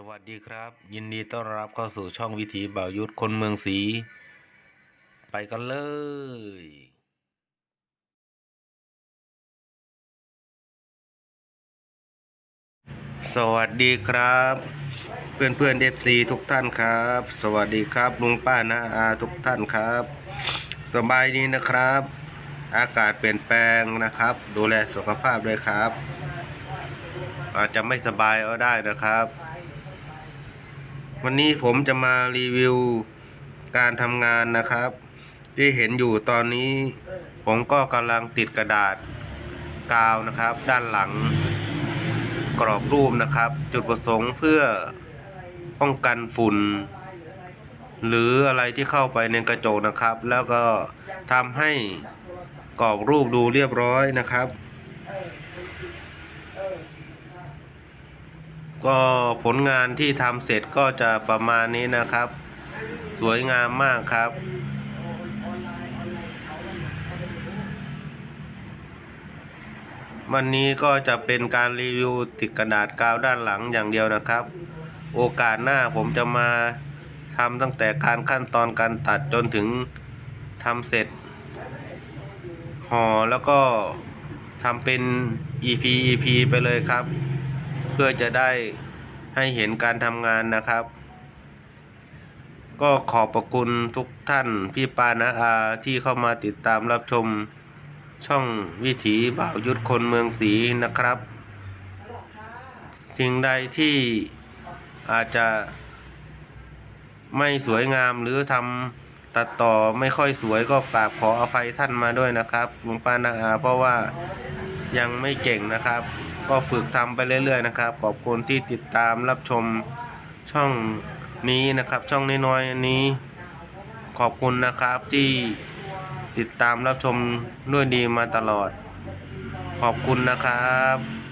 สวัสดีครับ ยินดีต้อนรับเข้าสู่ช่องวิถีบ่าวยุทธคนเมืองศรีไปกันเลย สวัสดีครับ เพื่อนเพื่อนเอฟซีทุกท่านครับ สวัสดีครับลุงป้านาอาทุกท่านครับ สบายดีนะครับ อากาศเปลี่ยนแปลงนะครับ ดูแลสุขภาพด้วยครับ อาจจะไม่สบายก็ได้นะครับ วันนี้ผมจะมารีวิวการทำงานนะครับ ที่เห็นอยู่ตอนนี้ ผมก็กำลังติดกระดาษกาวนะครับ ด้านหลังกรอบรูปนะครับ จุดประสงค์เพื่อป้องกันฝุ่น หรืออะไรที่เข้าไปในกระจกนะครับ แล้วก็ทำให้กรอบรูปดูเรียบร้อยนะครับ ก็ผลงานที่ทำเสร็จก็จะประมาณนี้นะครับ สวยงามมากครับ วันนี้ก็จะเป็นการรีวิวติดกระดาษกาวด้านหลังอย่างเดียวนะครับ โอกาสหน้าผมจะมาทำตั้งแต่การขั้นตอนการตัดจนถึงทำเสร็จห่อแล้วก็ทำเป็น EP EP ไปเลยครับ พื่อจะได้ให้เห็นการทำงานนะครับ ก็ขอบประคุณทุกท่าน พี่ปานาอาที่เข้ามาติดตามรับชมช่องวิถีบ่าวยุทธคนเมืองศรีนะครับ สิ่งใดที่อาจจะไม่สวยงามหรือทำตัดต่อไม่ค่อยสวยก็กราบขออภัยท่านมาด้วยนะครับลุงป้านาอาเพราะว่า ยังไม่เก่งนะครับ ก็ฝึกทำไปเรื่อยๆนะครับ ขอบคุณที่ติดตามรับชมช่องนี้นะครับ ช่องน้อยๆอันนี้ ขอบคุณนะครับที่ติดตามรับชมด้วยดีมาตลอด ขอบคุณนะครับ